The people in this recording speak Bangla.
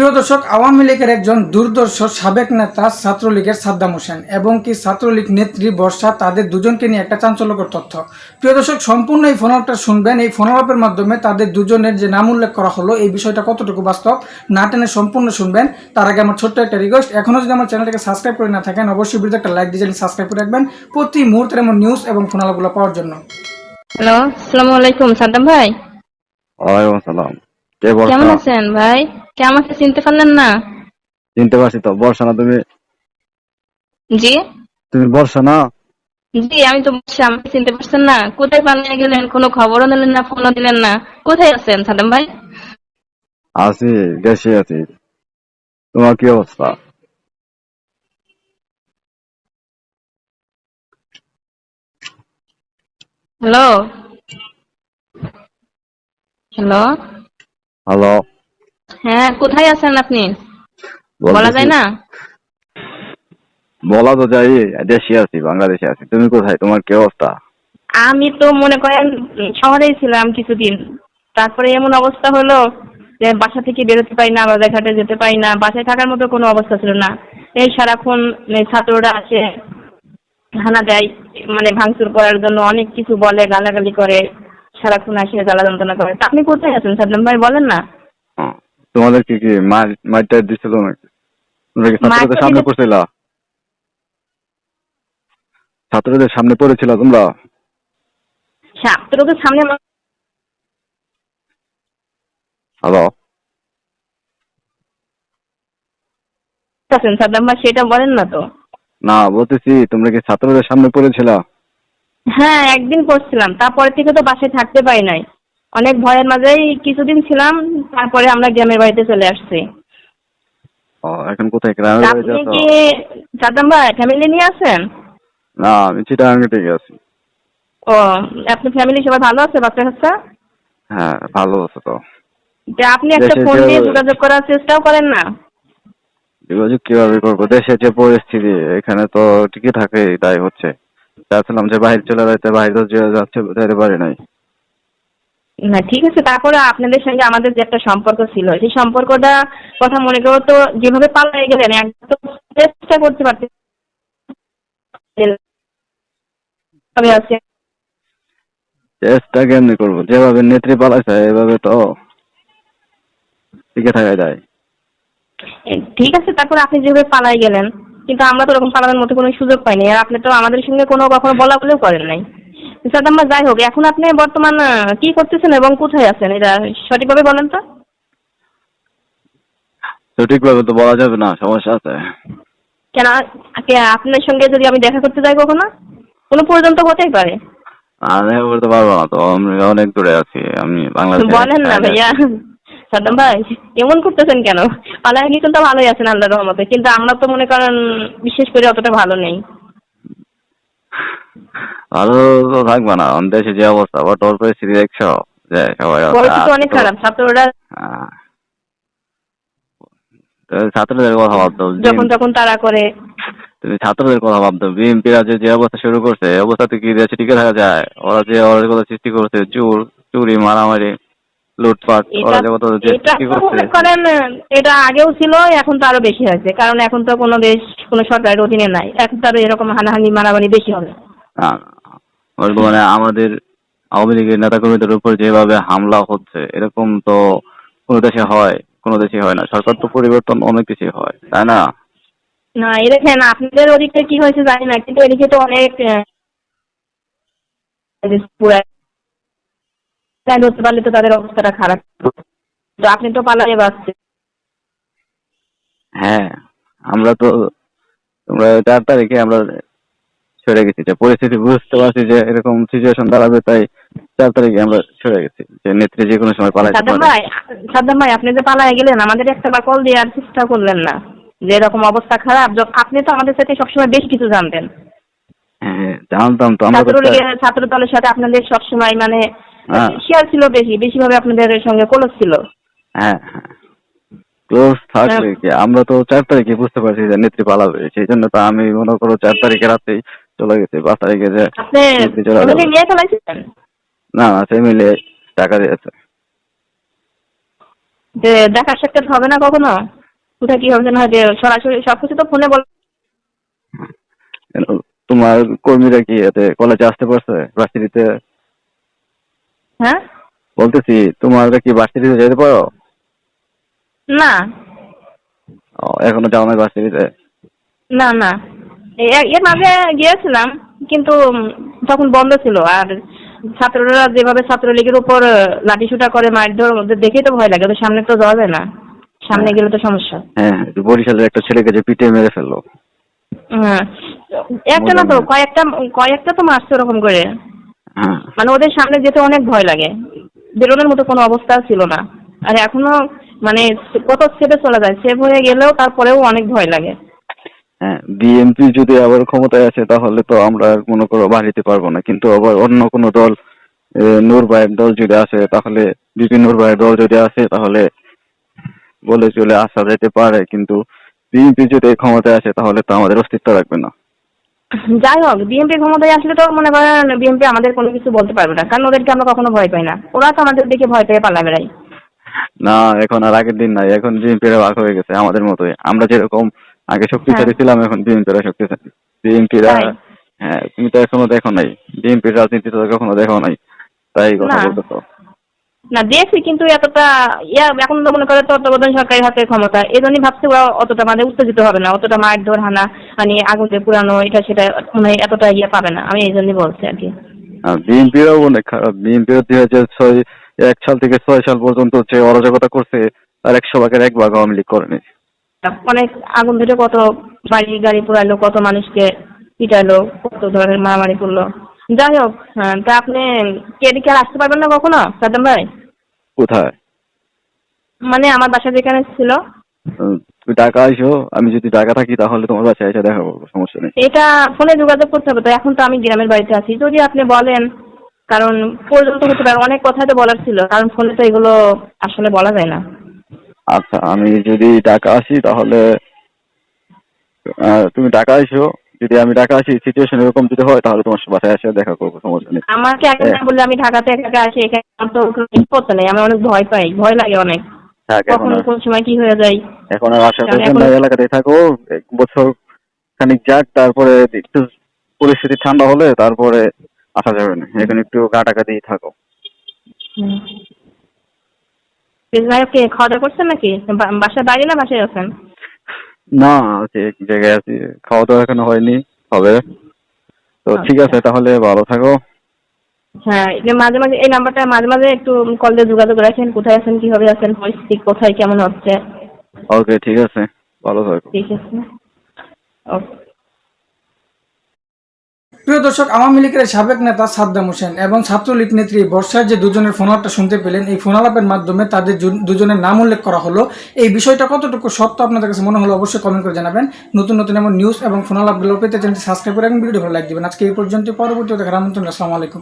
প্রিয় দর্শক আওয়ামী লীগের একজন দুর্দর্শ সাবেক নেতা ছাত্রলীগের সাদ্দাম হোসেন এবং কি ছাত্রলীগ নেত্রী বর্ষা তাদের দুজনকে নিয়ে একটা চাঞ্চল্যকর তথ্য। প্রিয় দর্শক সম্পূর্ণ এই ফোনআপটা শুনবেন। এই ফোনআপের মাধ্যমে তাদের দুজনের যে নাম উল্লেখ করা হলো এই বিষয়টা কতটুকু বাস্তব না টেনে সম্পূর্ণ শুনবেন। তার আগে আমার ছোট্ট একটা রিকোয়েস্ট এখনও যদি আমার চ্যানেলটাকে সাবস্ক্রাইব করে না থাকেন অবশ্যই ভিডিওতে একটা লাইক দিয়ে সাবস্ক্রাইব করে রাখবেন প্রতি মুহূর্তে এমন নিউজ এবং ফোনালাগুলো পাওয়ার জন্য। হ্যালো আসসালামু আলাইকুম সাদ্দাম ভাই। ওয়ালাইকুম আসসালাম। কেমন আছেন ভাই? কে আমাকে চিনতে পারলেন না? চিনতে পারছি তো বর্ষা না তুমি? জি? তুমি বর্ষা না? জি আমি তো আমাকে চিনতে পারছেন না। কোথায় পালিয়ে গেলেন? কোনো খবরও না ফোনও দিলেন না। কোথায় আছেন ভাই? আছি দেশে আছি। তোমার কি অবস্থা? হ্যালো? হ্যালো? হ্যালো হ্যাঁ কোথায় আছেন আপনি? বলা যায় না? বলা তো যাই দেশে আছি বাংলাদেশে আছি। তুমি কোথায়? তোমার কি অবস্থা? আমি তো মনে করেন শহরেই ছিলাম কিছুদিন। তারপরে এমন অবস্থা হলো যে বাসা থেকে বেরোতে পারি না বাজার ঘাটে যেতে পারি না বাসায় থাকার মতো কোনো অবস্থা ছিল না। এই সারাক্ষণ ছাত্ররা আসে হানা দেয় মানে ভাঙচুর করার জন্য অনেক কিছু বলে গালাগালি করে। সারাক্ষণ আসে জ্বালা যন্ত্রণা করে। তা আপনি কোথায় আছেন? সাদ্দাম ভাই বলেন না। হ্যাঁ। তোমাদের কি কি মার মারটা দিছিল নাকি? তোমরা কি ছাত্রদের সামনে পড়ছিল? ছাত্রদের সামনে পড়েছিল তোমরা? ছাত্রদের সামনে হ্যালো? আছেন সাদ্দাম ভাই সেটা বলেন না তো। না বলতেছি তোমরা কি ছাত্রদের সামনে পড়েছিল? হ্যাঁ একদিন পড়ছিলাম তারপরে থেকে তো বাসায় থাকতে পারি নাই। অনেক ভয়ের মাঝেই কিছুদিন ছিলাম তারপরে আমরা গ্রামের বাড়িতে চলে আসছি। ও এখন কোথায়? বাড়িতে আপনি কি সাদ্দাম ভাই ফ্যামিলি নিয়ে আছেন? না আমি ঠিক আছি। ও আপনার ফ্যামিলি সবাই ভালো আছে বাচ্চা কাচ্চা? হ্যাঁ ভালো আছে তো। তা আপনি একটা ফোন যে- দিয়ে যোগাযোগ করার চেষ্টাও করেন না? যোগাযোগ কীভাবে করব? দেশের যে পরিস্থিতি এখানে তো টিকে থাকে তাই হচ্ছে। চাচ্ছিলাম যে বাইরে চলে যেতে বাইরে তো যাচ্ছে যেতে পারি নাই। না ঠিক আছে তারপরে আপনাদের সঙ্গে আমাদের যে একটা সম্পর্ক ছিল সেই সম্পর্কটা কথা মনে করো তো যেভাবে পাল্লাই গেলেন একদম তো চেষ্টা করতে আছে। চেষ্টা কেমনি করব? যেভাবে নেত্রী পালাইছে এভাবে তো টিকে থাকা যায়। ঠিক আছে তারপর আপনি যেভাবে পালাই গেলেন। কিন্তু আমরা তো ওরকম পালানোর মতো কোনো সুযোগ পাইনি। আর আপনি তো আমাদের সঙ্গে কোনো কখনো বলা বলেও করেন নাই। সাদাম্মা যাই হোক এখন আপনি বর্তমান কি করতেছেন এবং কোথায় আছেন? এটা সঠিকভাবে বলেন তো। সঠিকভাবে তো বলা যাবে না সমস্যা আছে। কেন আপনার সঙ্গে যদি আমি দেখা করতে যাই কখনো? কোনো প্রয়োজন তো হতেই পারে। দেখা করতে পারব না তো আমি অনেক দূরে আছি আমি বাংলাদেশে বলেন না ভাইয়া। সাদ্দাম ভাই এমন করতেছেন কেন? পালায় কিন্তু ভালোই আছেন আল্লাহর রহমতে। কিন্তু আমরা তো মনে করেন বিশেষ করে অতটা ভালো নেই। ভালো তো থাকবে না আমাদের দেশে যে অবস্থা বর্তমান পরিস্থিতি দেখছ? যে সবাই পরিস্থিতি অনেক খারাপ ছাত্ররা হ্যাঁ। ছাত্রদের কথা ভাবতো যখন তখন তারা করে। তুমি ছাত্রদের কথা ভাবতো বিএনপিরা যে যে অবস্থা শুরু করছে অবস্থাতে কি দেশে টিকে থাকা যায়? ওরা যে অরাজকতা সৃষ্টি করছে চুর চুরি মারামারি। লুটপাট এটা মনে করেন আগেও ছিল এখন তো আরও বেশি হয়েছে। কারণ এখন তো কোনো দেশ কোনো সরকারের অধীনে নাই। এখন তো আরও এরকম হানাহানি মারামারি বেশি হবে। বর্তমানে আমাদের আওয়ামী লীগের নেতাকর্মীদের উপর যেভাবে হামলা হচ্ছে এরকম তো কোনো দেশে হয় কোনো দেশে হয় না। সরকার তো পরিবর্তন অনেক কিছু হয় তাই না? না এ দেখেন আপনাদের ওদিকে কি হয়েছে জানি না কিন্তু এদিকে তো অনেক তাই ধরতে পারলে তো তাদের অবস্থাটা খারাপ তো আপনি তো পালায়ে বাঁচছেন হ্যাঁ আমরা তো তোমরা চার তারিখে আমরা সরে গেছি। যে পরিস্থিতি বুঝতে পারছি যে এরকম সিচুয়েশন দাঁড়াবে তাই চার তারিখে আমরা সরে গেছি। যে নেত্রী যে কোনো সময় পালাইতে সাদ্দাম ভাই সাদ্দাম ভাই আপনি যে পালায়ে গেলেন আমাদের একটা বার কল দেওয়ার চেষ্টা করলেন না। যে এরকম অবস্থা খারাপ আপনি তো আমাদের সাথে সবসময় বেশ কিছু জানতেন। হ্যাঁ জানতাম তো আমরা ছাত্র দলের সাথে আপনাদের সবসময় মানে হ্যাঁ। শেয়ার ছিল বেশি বেশি ভাবে আপনাদের সঙ্গে কলস ছিল। হ্যাঁ হ্যাঁ। ক্লোজ থাকলে হ্যাঁ। কি? আমরা তো চার তারিখে বুঝতে পারছি যে নেত্রী পালাবে সেই জন্য তো আমি মনে করো চার তারিখে রাতেই চলে গেছি পাঁচ তারিখে যে নেত্রী চলে না না ফ্যামিলি টাকা দিয়েছে। যে দেখা সাক্ষাৎ হবে না কখনো? কোথায় কি হবে না হয় যে সরাসরি সবকিছু তো ফোনে বল তোমার কর্মীরা কি এতে কলেজে আসতে পারছে ভার্সিটিতে হ্যাঁ? বলতেছি তোমরা কি ভার্সিটিতে যেতে পারো? না। ও, এখনও যাও না ভার্সিটিতে না না। এর মাঝে গিয়েছিলাম কিন্তু তখন বন্ধ ছিল আর ছাত্ররা যেভাবে ছাত্রলীগের উপর লাঠিসুটা করে মারধর ওদের দেখেই তো ভয় লাগে ওদের সামনে তো যাওয়া যায় না। সামনে গেলে তো সমস্যা। হ্যাঁ বরিশালের একটা ছেলেকে যে পিটিয়ে মেরে ফেলল। হ্যাঁ। একটা না তো কয়েকটা কয়েকটা তো মারছে ওরকম করে। মানে ওদের সামনে যেতে অনেক ভয় লাগে। বেরোনোর মতো কোনো অবস্থা ছিল না। আর এখনও মানে কত সেভে চলে যায় সেভ হয়ে গেলেও তারপরেও অনেক ভয় লাগে। হ্যাঁ বিএনপি যদি আবার ক্ষমতায় আসে তাহলে তো আমরা আর বাড়িতে পারব না। কিন্তু আবার অন্য কোনো দল নূর ভাইয়ের দল যদি আসে তাহলে বিপিন নূর ভাইয়ের দল যদি আসে তাহলে বলে চলে আসা যেতে পারে। কিন্তু বিএনপি যদি ক্ষমতায় আসে তাহলে তো আমাদের অস্তিত্ব রাখবে না। যাই হোক বিএনপি ক্ষমতায় আসলে তো মনে করেন বিএনপি আমাদের কোনো কিছু বলতে পারবে না। কারণ ওদেরকে আমরা কখনো ভয় পাই না। ওরা তো আমাদের দেখে ভয় পেয়ে পালা বেড়াই না এখন আর আগের দিন নাই। এখন বিএনপিরা ভাগ হয়ে গেছে আমাদের মতোই। আমরা যেরকম আগে শক্তিশালী ছিলাম এখন বিএনপিরা শক্তিশালী। বিএনপিরা। হ্যাঁ তুমি তো এখনও দেখো নাই। বিএনপির রাজনীতি তো কখনো দেখো নাই। তাই কথা না। না দেখছি কিন্তু এতটা ইয়া এখন তো মনে করে তত্ত্বাবধান সরকারের হাতে ক্ষমতা। এই জন্যই ভাবছি ওরা অতটা মানে উত্তেজিত হবে না অতটা মারধর হানা মানে আগুন পুরানো এটা সেটা মানে এতটা ইয়ে পাবে না। আমি এই জন্যই বলছি আর কি। বিএনপিরাও অনেক খারাপ। বিএনপিও দুই হাজার ছয় এক সাল থেকে ছয় সাল পর্যন্ত যে অরাজকতা করছে তার একশো ভাগের এক ভাগ আওয়ামী লীগ করেনি। অনেক আগুন ধরে কত বাড়ি গাড়ি পুরালো কত মানুষকে পিটালো কত ধরনের মারামারি করল। যাই হোক হ্যাঁ, তা আপনি কি এদিকে আর আসতে পারবেন না কখনো সাদ্দাম ভাই? কোথায়? মানে আমার বাসা যেখানে ছিল। তুমি ঢাকা আইসো আমি যদি ঢাকা থাকি তাহলে তোমার বাসায় এসে দেখা করব সমস্যা নেই। এটা ফোনে যোগাযোগ করতে হবে তো এখন তো আমি গ্রামের বাড়িতে আছি। যদি আপনি বলেন কারণ পর্যন্ত হতে পারে অনেক কথাই তো বলার ছিল কারণ ফোনে তো এগুলো আসলে বলা যায় না। আচ্ছা আমি যদি ঢাকা আসি তাহলে তুমি ঢাকা আইসো যদি আমি ঢাকা আসি সিচুয়েশন এরকম যদি হয় তাহলে তোমার বাসায় এসে দেখা করব সমস্যা নেই। আমাকে আগে না বললে আমি ঢাকাতে একা একা আসি এখানে আমার তো কোনো নেই আমি অনেক ভয় পাই ভয় লাগে অনেক। কখন কোন সময় কি হয়ে যায়? এখন আর প্রয়োজন এখন- নাই এলাকাতে থাকো এক বছর খানিক যাক তারপরে একটু পরিস্থিতি ঠান্ডা হলে তারপরে আসা যাবে না এখন একটু গা টাকা দিয়ে থাকো ভাই ওকে খাওয়া দাওয়া করছেন নাকি? বাসার বাইরে না বাসায় আছেন? না আছি এক জায়গায় আছি। খাওয়া দাওয়া এখনও হয়নি হবে। তো ঠিক আছে তাহলে ভালো থাকো। হ্যাঁ এই মাঝে মাঝে এই নাম্বারটা মাঝে মাঝে একটু কল দিয়ে যোগাযোগ রাখেন কোথায় আছেন কীভাবে আছেন পরিস্থিতি কোথায় কেমন হচ্ছে? ওকে ঠিক আছে। ভালো থাকো। ঠিক আছে। ওকে। প্রিয় দর্শক, আওয়ামী লীগের সাবেক নেতা সাদ্দাম হোসেন এবং ছাত্রলীগ নেত্রী বর্ষার যে দুজনের ফোনালাপটা শুনতে পেলেন, এই ফোনালাপের মাধ্যমে তাদের দুজনের নাম উল্লেখ করা হলো। এই বিষয়টা কতটুকু সত্য আপনাদের কাছে মনে হলো অবশ্যই কমেন্ট করে জানাবেন। নতুন নতুন এমন নিউজ এবং ফোনালাপগুলো পেতে চ্যানেলটি সাবস্ক্রাইব করে এবং ভিডিও ভালো লাইক দেবেন। আজকে এই পর্যন্ত পরবর্তী দেখার আমন্ত্রণ, আসসালামু আলাইকুম।